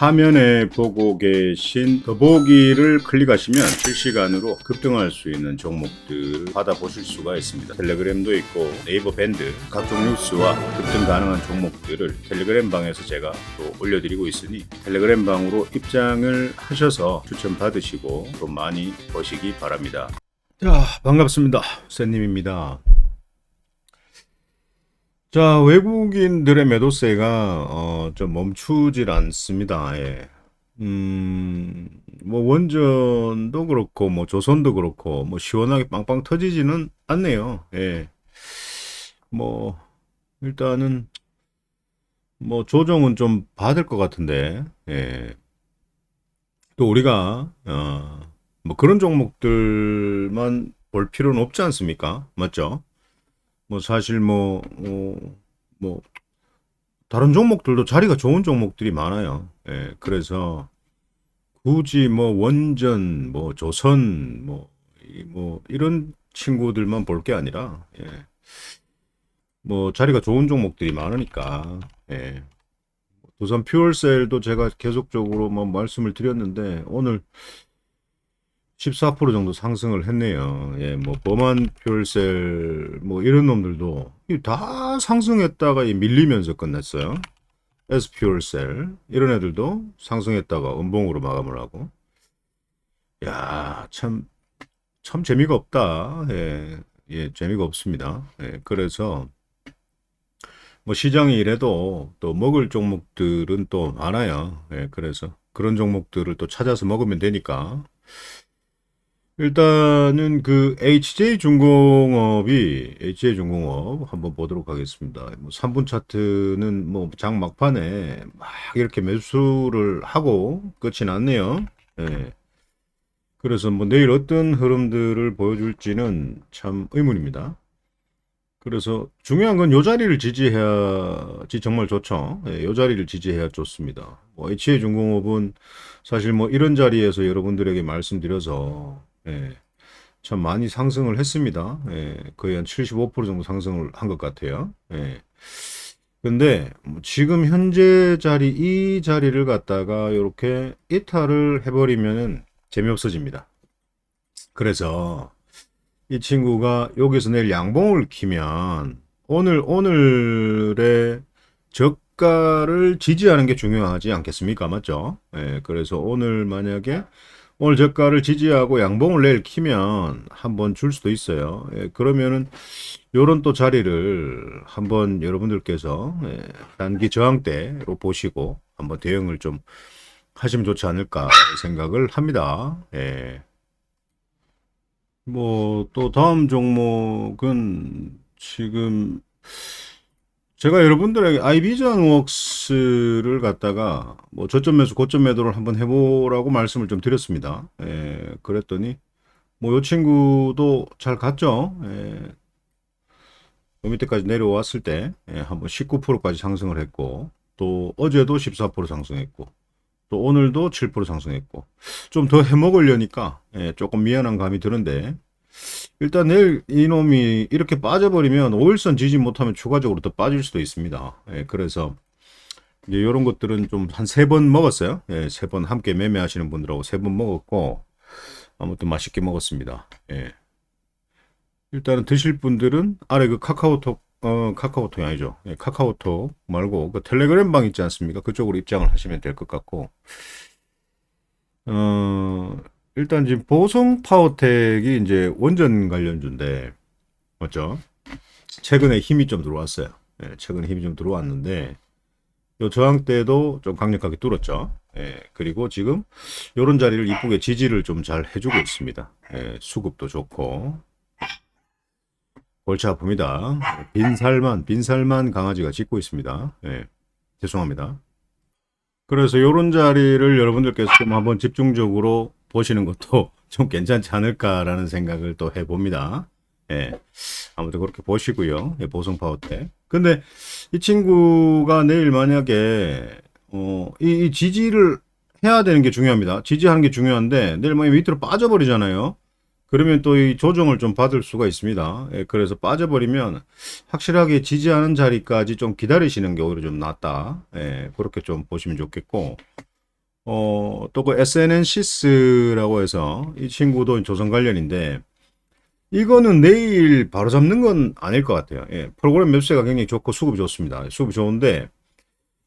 화면에 보고 계신 더보기를 클릭하시면 실시간으로 급등할 수 있는 종목들을 받아보실 수가 있습니다. 텔레그램도 있고 네이버 밴드 각종 뉴스와 급등 가능한 종목들을 텔레그램 방에서 제가 또 올려드리고 있으니 텔레그램 방으로 입장을 하셔서 추천 받으시고 또 많이 보시기 바랍니다. 자 반갑습니다. 쌤님입니다. 자, 외국인들의 매도세가 어, 좀 멈추질 않습니다. 예. 음, 뭐 원전도 그렇고 뭐 조선도 그렇고 뭐 시원하게 빵빵 터지지는 않네요. 예. 뭐 일단은 뭐 조정은 좀 받을 것 같은데. 예. 또 우리가 어, 뭐 그런 종목들만 볼 필요는 없지 않습니까? 맞죠? 뭐 사실 뭐, 어, 뭐 다른 종목들도 자리가 좋은 종목들이 많아요. 예, 그래서 굳이 뭐 원전, 뭐 조선, 뭐, 이, 뭐 이런 친구들만 볼 게 아니라, 예, 뭐 자리가 좋은 종목들이 많으니까, 예. 우선 퓨얼셀도 제가 계속적으로 뭐 말씀을 드렸는데 오늘 14% 정도 상승을 했네요. 예, 뭐 범한 퓨얼셀 뭐 이런 놈들도 이다 상승했다가 이 밀리면서 끝냈어요. S 퓨얼셀 이런 애들도 상승했다가 음봉으로 마감을 하고. 야, 참, 참 재미가 없다. 예, 예, 재미가 없습니다. 예, 그래서 뭐 시장이 이래도 또 먹을 종목들은 또 많아요. 예, 그래서 그런 종목들을 또 찾아서 먹으면 되니까 일단은 그 HJ중공업이 HJ중공업 한번 보도록 하겠습니다. 뭐 3분 차트는 뭐 장 막판에 막 이렇게 매수를 하고 끝이 났네요. 예. 그래서 뭐 내일 어떤 흐름들을 보여줄지는 참 의문입니다. 그래서 중요한 건 요 자리를 지지해야지 정말 좋죠. 예, 요 자리를 지지해야 좋습니다. 뭐 HJ중공업은 사실 뭐 이런 자리에서 여러분들에게 말씀드려서 예, 참 많이 상승을 했습니다. 예, 거의 한 75% 정도 상승을 한 것 같아요. 예. 근데 뭐 지금 현재 자리 이 자리를 갖다가 이렇게 이탈을 해버리면 재미없어집니다. 그래서 이 친구가 여기서 내일 양봉을 키면 오늘 오늘의 저가를 지지하는 게 중요하지 않겠습니까? 맞죠? 예, 그래서 오늘 만약에 오늘 저가를 지지하고 양봉을 내일 키면 한번 줄 수도 있어요. 예, 그러면은 요런 또 자리를 한번 여러분들께서 예, 단기 저항대로 보시고 한번 대응을 좀 하시면 좋지 않을까 생각을 합니다. 예. 뭐 또 다음 종목은 지금 제가 여러분들에게 아이비전 웍스를 갖다가 뭐 저점 매수 고점 매도를 한번 해보라고 말씀을 좀 드렸습니다. 예, 그랬더니 뭐요 친구도 잘 갔죠. 예, 요 밑에까지 내려왔을 때 예, 한번 19%까지 상승을 했고 또 어제도 14% 상승했고 또 오늘도 7% 상승했고 좀 더 해먹으려니까 예, 조금 미안한 감이 드는데 일단 내일 이놈이 이렇게 빠져버리면 5일선 지지 못하면 추가적으로 더 빠질 수도 있습니다. 예, 그래서 이제 이런 것들은 좀 한 세 번 먹었어요. 예, 세 번 함께 매매하시는 분들하고 세 번 먹었고 아무튼 맛있게 먹었습니다. 예. 일단은 드실 분들은 아래 그 카카오톡 어 카카오톡이 아니죠. 예, 카카오톡 말고 그 텔레그램 방 있지 않습니까? 그쪽으로 입장을 하시면 될 것 같고 어 일단 지금 보성 파워텍이 이제 원전 관련주인데 맞죠? 최근에 힘이 좀 들어왔어요. 예, 최근에 힘이 좀 들어왔는데 요 저항 때도 좀 강력하게 뚫었죠. 예, 그리고 지금 요런 자리를 이쁘게 지지를 좀 잘 해주고 있습니다. 예, 수급도 좋고 골치 아픕니다. 빈살만 빈살만 강아지가 짖고 있습니다. 예, 죄송합니다. 그래서 요런 자리를 여러분들께서 좀 한번 집중적으로 보시는 것도 좀 괜찮지 않을까라는 생각을 또 해봅니다. 예. 아무튼 그렇게 보시고요. 예, 보성 파워텍. 근데 이 친구가 내일 만약에 어, 이, 이 지지를 해야 되는 게 중요합니다. 지지하는 게 중요한데 내일 뭐 밑으로 빠져버리잖아요. 그러면 또 이 조정을 좀 받을 수가 있습니다. 예, 그래서 빠져버리면 확실하게 지지하는 자리까지 좀 기다리시는 게 오히려 좀 낫다. 예, 그렇게 좀 보시면 좋겠고 어, 또 그 SNN시스라고 해서 이 친구도 조선 관련인데 이거는 내일 바로 잡는 건 아닐 것 같아요. 예, 프로그램 맵스가 굉장히 좋고 수급이 좋습니다. 수급이 좋은데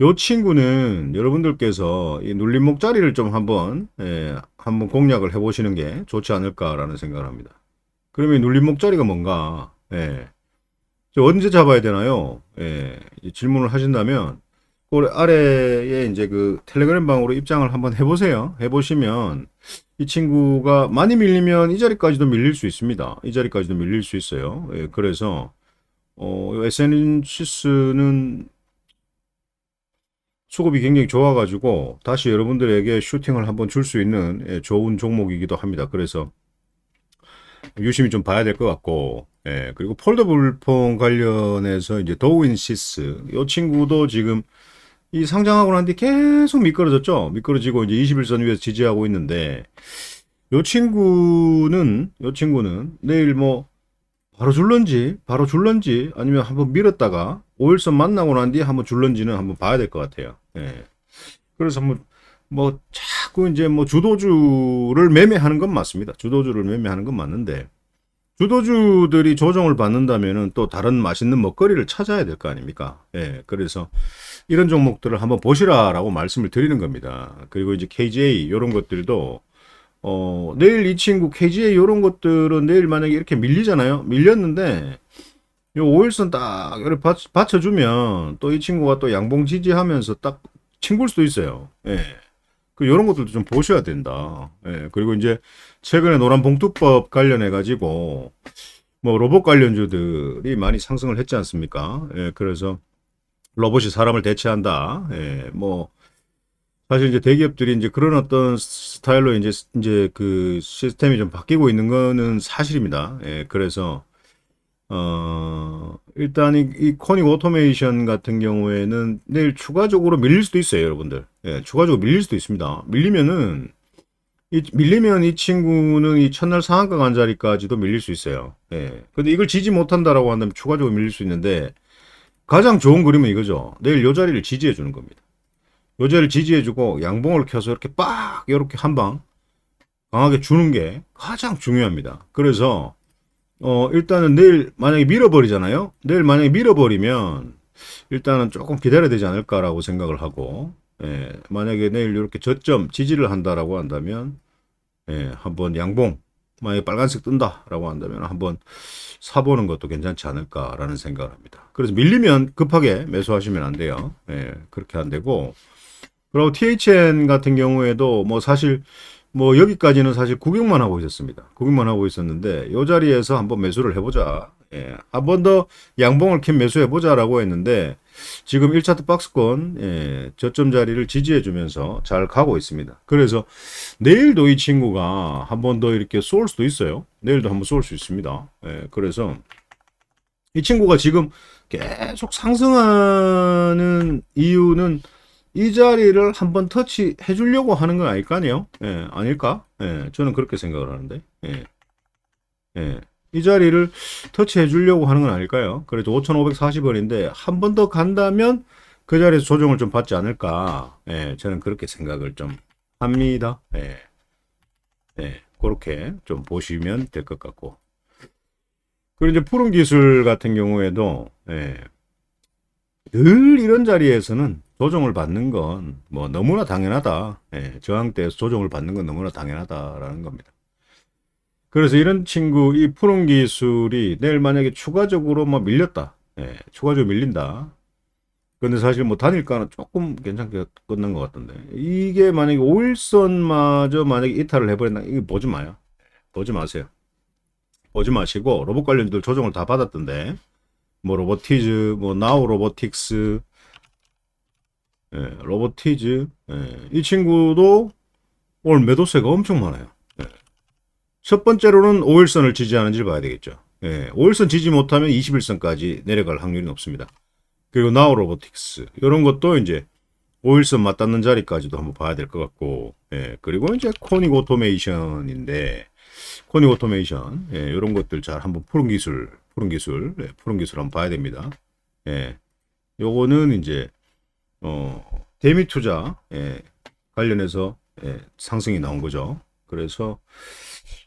요 친구는 여러분들께서 이 눌림목 자리를 좀 한번 예, 한번 공략을 해보시는 게 좋지 않을까라는 생각을 합니다. 그러면 이 눌림목 자리가 뭔가 예, 저 언제 잡아야 되나요? 예, 이 질문을 하신다면 그 아래에 이제 그 텔레그램 방으로 입장을 한번 해보세요. 해보시면 이 친구가 많이 밀리면 이 자리까지도 밀릴 수 있습니다. 이 자리까지도 밀릴 수 있어요. 예, 그래서 어, SNC스는 수급이 굉장히 좋아가지고 다시 여러분들에게 슈팅을 한번 줄 수 있는 예, 좋은 종목이기도 합니다. 그래서 유심히 좀 봐야 될 것 같고, 예, 그리고 폴더블폰 관련해서 이제 도우인시스, 이 친구도 지금 이 상장하고 난 뒤 계속 미끄러졌죠? 미끄러지고 이제 21선 위에서 지지하고 있는데, 이 친구는, 이 친구는 내일 뭐 바로 줄런지, 바로 줄런지, 아니면 한번 밀었다가 5일선 만나고 난 뒤에 한번 줄런지는 한번 봐야 될 것 같아요. 예. 그래서 한번 뭐 자꾸 이제 뭐 주도주를 매매하는 건 맞습니다. 주도주를 매매하는 건 맞는데 주도주들이 조정을 받는다면은 또 다른 맛있는 먹거리를 찾아야 될 거 아닙니까? 예. 그래서 이런 종목들을 한번 보시라라고 말씀을 드리는 겁니다. 그리고 이제 KJ 이런 것들도 어, 내일 이 친구 KGA 이런 것들은 내일 만약에 이렇게 밀리잖아요. 밀렸는데 요 5일선 딱 이렇게 받, 받쳐 주면 또 이 친구가 또 양봉 지지하면서 딱 친구일 수도 있어요. 예. 그 이런 것들도 좀 보셔야 된다. 예. 그리고 이제 최근에 노란 봉투법 관련해 가지고 뭐 로봇 관련주들이 많이 상승을 했지 않습니까? 예. 그래서 로봇이 사람을 대체한다. 예. 뭐 사실 이제 대기업들이 이제 그런 어떤 스타일로 이제 이제 그 시스템이 좀 바뀌고 있는 거는 사실입니다. 예, 그래서 어 일단 이, 이 코닉 오토메이션 같은 경우에는 내일 추가적으로 밀릴 수도 있어요, 여러분들. 예, 추가적으로 밀릴 수도 있습니다. 밀리면은 이 밀리면 이 친구는 이 첫날 상한가 간 자리까지도 밀릴 수 있어요. 예. 근데 이걸 지지 못한다라고 한다면 추가적으로 밀릴 수 있는데 가장 좋은 그림은 이거죠. 내일 요 자리를 지지해 주는 겁니다. 요제를 지지해 주고 양봉을 켜서 이렇게 빡 이렇게 한 방 강하게 주는 게 가장 중요합니다. 그래서 어 일단은 내일 만약에 밀어버리잖아요. 내일 만약에 밀어버리면 일단은 조금 기다려야 되지 않을까라고 생각을 하고 예, 만약에 내일 이렇게 저점 지지를 한다라고 한다면 예, 한번 양봉 만약에 빨간색 뜬다라고 한다면 한번 사보는 것도 괜찮지 않을까라는 생각을 합니다. 그래서 밀리면 급하게 매수하시면 안 돼요. 예, 그렇게 안 되고 그리고 THN 같은 경우에도 뭐 사실 뭐 여기까지는 사실 구경만 하고 있었습니다. 구경만 하고 있었는데 이 자리에서 한번 매수를 해보자. 예, 한 번 더 양봉을 캔 매수해보자라고 했는데 지금 1차트 박스권 예, 저점 자리를 지지해주면서 잘 가고 있습니다. 그래서 내일도 이 친구가 한 번 더 이렇게 쏠 수도 있어요. 내일도 한번 쏠 수 있습니다. 예, 그래서 이 친구가 지금 계속 상승하는 이유는 이 자리를 한번 터치해 주려고 하는 건 아닐 거 아니에요? 예, 아닐까? 예, 저는 그렇게 생각을 하는데. 예. 예. 이 자리를 터치해 주려고 하는 건 아닐까요? 그래도 5,540원인데 한 번 더 간다면 그 자리에서 조정을 좀 받지 않을까? 예, 저는 그렇게 생각을 좀 합니다. 예. 예, 그렇게 좀 보시면 될 것 같고. 그리고 이제 푸른 기술 같은 경우에도, 예, 늘 이런 자리에서는 조정을 받는 건 뭐 너무나 당연하다. 예, 저항 때에서 조정을 받는 건 너무나 당연하다라는 겁니다. 그래서 이런 친구 이 푸른 기술이 내일 만약에 추가적으로 뭐 밀렸다. 예, 추가적으로 밀린다. 근데 사실 뭐 단일가는 조금 괜찮게 끝난 것 같던데 이게 만약에 5일선마저 만약에 이탈을 해버린다 이거 보지 마요. 보지 마세요. 보지 마시고 로봇 관련주들 조정을 다 받았던데 뭐 로보티즈, 뭐 나우 로보틱스, 예, 로보티즈, 예, 이 친구도 오늘 매도세가 엄청 많아요. 예. 첫 번째로는 5일선을 지지하는지를 봐야 되겠죠. 예, 5일선 지지 못하면 21선까지 내려갈 확률이 높습니다. 그리고 나우 로보틱스 이런 것도 이제 5일선 맞닿는 자리까지도 한번 봐야 될 것 같고, 예, 그리고 이제 코닉 오토메이션인데 코닉 오토메이션 예, 이런 것들 잘 한번 푸른 기술 푸른 기술 예, 푸른 기술 한번 봐야 됩니다. 예, 요거는 이제 어 대미 투자 예, 관련해서 예, 상승이 나온 거죠. 그래서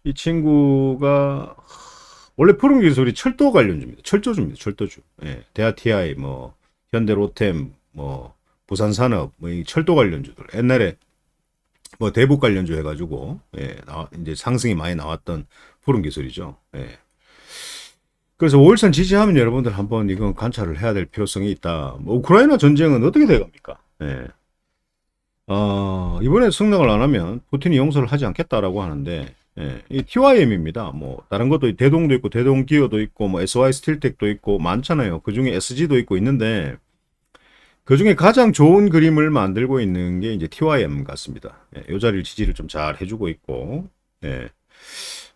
이 친구가 원래 푸른 기술이 철도 관련주입니다. 철도주입니다. 철도주. 예, 대하 TI, 뭐 현대 로템, 뭐 부산 산업, 뭐 이 철도 관련주들. 옛날에 뭐 대북 관련주 해가지고 예, 나, 이제 상승이 많이 나왔던 푸른 기술이죠. 예. 그래서 5일선 지지하면 여러분들 한번 이건 관찰을 해야 될 필요성이 있다. 뭐 우크라이나 전쟁은 어떻게 돼갑니까? 예. 어, 이번에 승낙을 안 하면 푸틴이 용서를 하지 않겠다라고 하는데 예, 이 TYM입니다. 뭐 다른 것도 대동도 있고 대동 기어도 있고 뭐 SY 스틸텍도 있고 많잖아요. 그 중에 SG도 있고 있는데 그 중에 가장 좋은 그림을 만들고 있는 게 이제 TYM 같습니다. 예, 요 자리를 지지를 좀 잘 해주고 있고 예,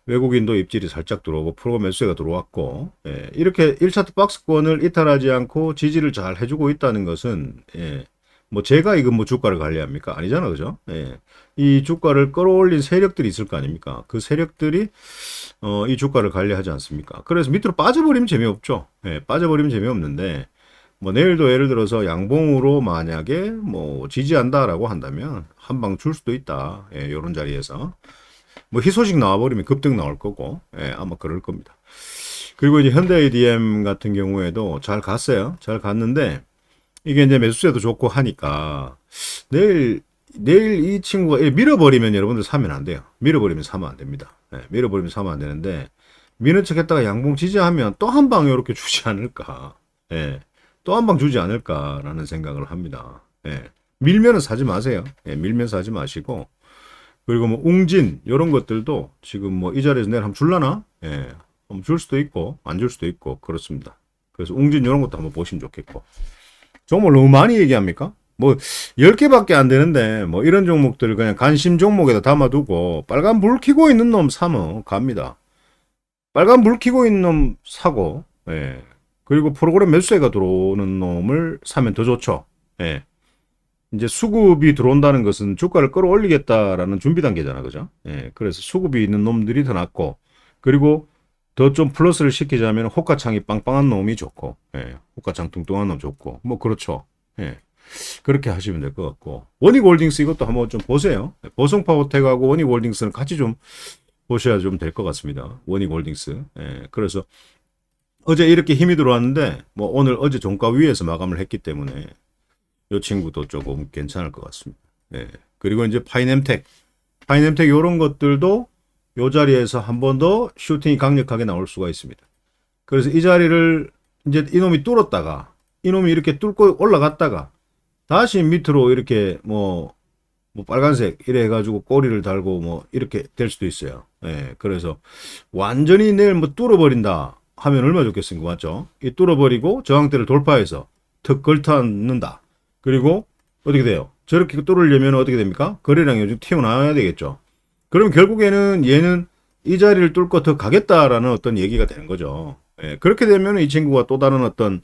외국인도 입질이 살짝 들어오고 프로 매수세가 들어왔고 예, 이렇게 1차트 박스권을 이탈하지 않고 지지를 잘 해주고 있다는 것은 예, 뭐 제가 이거 뭐 주가를 관리합니까? 아니잖아, 그죠? 예. 이 주가를 끌어올린 세력들이 있을 거 아닙니까? 그 세력들이 어, 이 주가를 관리하지 않습니까? 그래서 밑으로 빠져버리면 재미없죠. 예, 빠져버리면 재미없는데 뭐 내일도 예를 들어서 양봉으로 만약에 뭐 지지한다라고 한다면 한 방 줄 수도 있다. 예, 요런 자리에서 뭐 희소식 나와버리면 급등 나올 거고 예, 아마 그럴 겁니다. 그리고 이제 현대 ADM 같은 경우에도 잘 갔어요. 잘 갔는데 이게 이제 매수세도 좋고 하니까 내일 내일 이 친구가 이 밀어버리면 여러분들 사면 안 돼요. 밀어버리면 사면 안 됩니다. 예, 밀어버리면 사면 안 되는데 미는 척했다가 양봉 지지하면 또 한 방 이렇게 주지 않을까. 예, 또한 방 주지 않을까라는 생각을 합니다. 예, 밀면은 사지 마세요. 예, 밀면 사지 마시고 그리고 뭐 웅진 이런 것들도 지금 뭐 이 자리에서 내일 한번 줄라나? 예, 한번 줄 수도 있고 안 줄 수도 있고 그렇습니다. 그래서 웅진 이런 것도 한번 보시면 좋겠고. 종목 너무 많이 얘기합니까? 뭐 10개밖에 안 되는데 뭐 이런 종목들 그냥 관심 종목에다 담아두고 빨간 불 켜고 있는 놈 사면 갑니다. 빨간 불 켜고 있는 놈 사고 예. 그리고 프로그램 매수세가 들어오는 놈을 사면 더 좋죠. 예. 이제 수급이 들어온다는 것은 주가를 끌어올리겠다라는 준비 단계잖아. 그죠? 예. 그래서 수급이 있는 놈들이 더 낫고 그리고 더 좀 플러스를 시키자면 호가창이 빵빵한 놈이 좋고, 예, 호가창 뚱뚱한 놈 좋고, 뭐 그렇죠. 예, 그렇게 하시면 될 것 같고 원익홀딩스 이것도 한번 좀 보세요. 보성파워텍하고 원익홀딩스는 같이 좀 보셔야 좀 될 것 같습니다. 원익홀딩스. 예, 그래서 어제 이렇게 힘이 들어왔는데 뭐 오늘 어제 종가 위에서 마감을 했기 때문에 이 친구도 조금 괜찮을 것 같습니다. 예, 그리고 이제 파이nem텍, 파이nem텍 이런 것들도 이 자리에서 한 번 더 슈팅이 강력하게 나올 수가 있습니다. 그래서 이 자리를 이제 이놈이 뚫었다가 이놈이 이렇게 뚫고 올라갔다가 다시 밑으로 이렇게 뭐, 뭐 빨간색 이래 해가지고 꼬리를 달고 뭐 이렇게 될 수도 있어요. 예, 그래서 완전히 내일 뭐 뚫어버린다 하면 얼마 좋겠습니까? 맞죠? 이 뚫어버리고 저항대를 돌파해서 턱 걸터앉는다. 그리고 어떻게 돼요? 저렇게 뚫으려면 어떻게 됩니까? 거래량이 요즘 튀어나와야 되겠죠. 그럼 결국에는 얘는 이 자리를 뚫고 더 가겠다라는 어떤 얘기가 되는 거죠. 예, 그렇게 되면 이 친구가 또 다른 어떤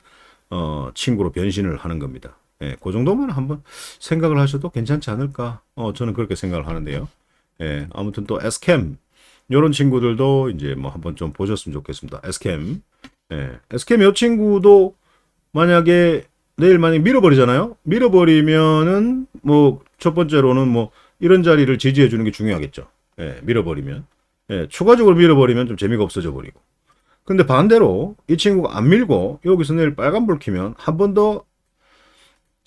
어, 친구로 변신을 하는 겁니다. 예, 그 정도만 한번 생각을 하셔도 괜찮지 않을까? 어, 저는 그렇게 생각을 하는데요. 예, 아무튼 또 에스캠 이런 친구들도 이제 뭐 한번 좀 보셨으면 좋겠습니다. 에스캠, 예, 에스캠 이 친구도 만약에 내일 만약 밀어버리잖아요. 밀어버리면은 뭐 첫 번째로는 뭐 이런 자리를 지지해 주는 게 중요하겠죠. 예, 밀어버리면. 예, 추가적으로 밀어버리면 좀 재미가 없어져 버리고. 근데 반대로 이 친구가 안 밀고 여기서 내일 빨간불 켜면 한 번 더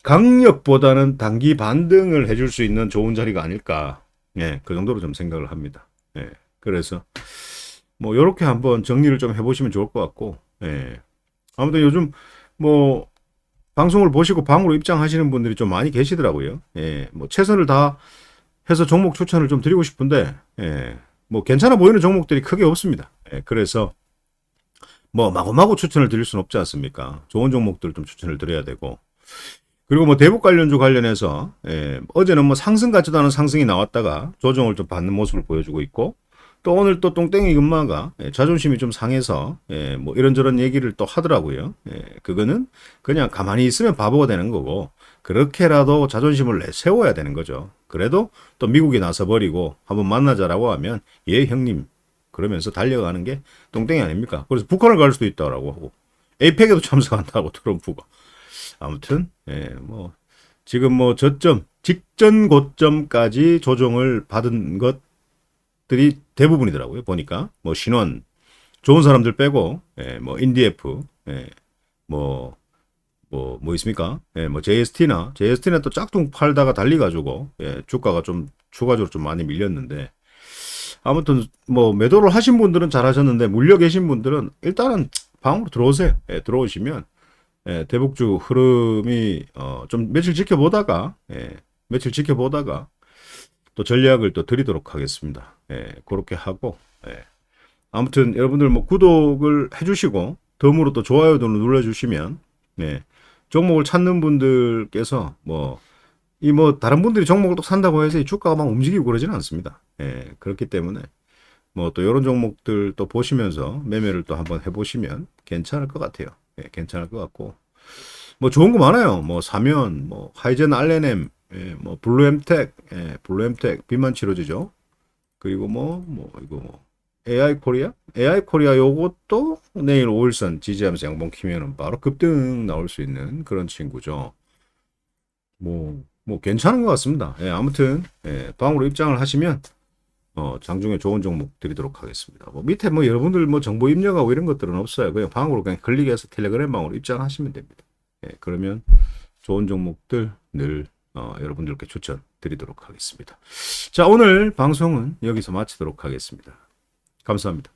강력보다는 단기 반등을 해줄 수 있는 좋은 자리가 아닐까. 예, 그 정도로 좀 생각을 합니다. 예, 그래서 뭐 요렇게 한번 정리를 좀 해보시면 좋을 것 같고, 예. 아무튼 요즘 뭐 방송을 보시고 방으로 입장하시는 분들이 좀 많이 계시더라고요. 예, 뭐 최선을 다 해서 종목 추천을 좀 드리고 싶은데, 예, 뭐 괜찮아 보이는 종목들이 크게 없습니다. 예, 그래서 뭐 마구마구 추천을 드릴 수는 없지 않습니까? 좋은 종목들을 좀 추천을 드려야 되고, 그리고 뭐 대북 관련주 관련해서 예, 어제는 뭐 상승 같지도 않은 상승이 나왔다가 조정을 좀 받는 모습을 보여주고 있고, 또 오늘 또 똥땡이 금마가 예, 자존심이 좀 상해서 예, 뭐 이런저런 얘기를 또 하더라고요. 예, 그거는 그냥 가만히 있으면 바보가 되는 거고 그렇게라도 자존심을 내세워야 되는 거죠. 그래도 또 미국이 나서 버리고 한번 만나자라고 하면 예 형님 그러면서 달려가는 게 똥땡이 아닙니까? 그래서 북한을 갈 수도 있다라고 하고 에이펙에도 참석한다고 트럼프가 아무튼 예, 뭐 지금 뭐 저점, 직전 고점까지 조정을 받은 것들이 대부분이더라고요. 보니까 뭐 신원, 좋은 사람들 빼고, 예, 뭐 인디에프, 예, 뭐, 뭐, 뭐 있습니까? 예, 뭐 JST나, JST는 또 짝퉁 팔다가 달리가지고, 예, 주가가 좀 추가적으로 좀 많이 밀렸는데, 아무튼 뭐 매도를 하신 분들은 잘하셨는데 물려 계신 분들은 일단은 방으로 들어오세요. 예, 들어오시면 예, 대북주 흐름이 어, 좀 며칠 지켜보다가 예, 며칠 지켜보다가 또 전략을 또 드리도록 하겠습니다. 예, 그렇게 하고 예. 아무튼 여러분들 뭐 구독을 해주시고 덤으로 또 좋아요도 눌러주시면 예, 종목을 찾는 분들께서 뭐이뭐 다른 분들이 종목을 또 산다고 해서 이 주가가 막 움직이고 그러지는 않습니다. 예, 그렇기 때문에 뭐 또 이런 종목들 또 보시면서 매매를 또 한번 해보시면 괜찮을 것 같아요. 예, 괜찮을 것 같고 뭐 좋은 거 많아요. 뭐 사면, 뭐 하이젠 알레넴, 예, 뭐 블루엠텍, 예, 블루엠텍 비만 치료제죠. 그리고 뭐뭐 이거 뭐 AI 코리아, AI 코리아 요것도 내일 5일선 지지하면서 양봉 키면은 바로 급등 나올 수 있는 그런 친구죠. 뭐, 뭐 괜찮은 것 같습니다. 예, 아무튼 예, 방으로 입장을 하시면 어, 장중에 좋은 종목 드리도록 하겠습니다. 뭐 밑에 뭐 여러분들 뭐 정보 입력하고 이런 것들은 없어요. 그냥 방으로 그냥 클릭해서 텔레그램 방으로 입장하시면 됩니다. 예, 그러면 좋은 종목들 늘 어, 여러분들께 추천 드리도록 하겠습니다. 자, 오늘 방송은 여기서 마치도록 하겠습니다. 감사합니다.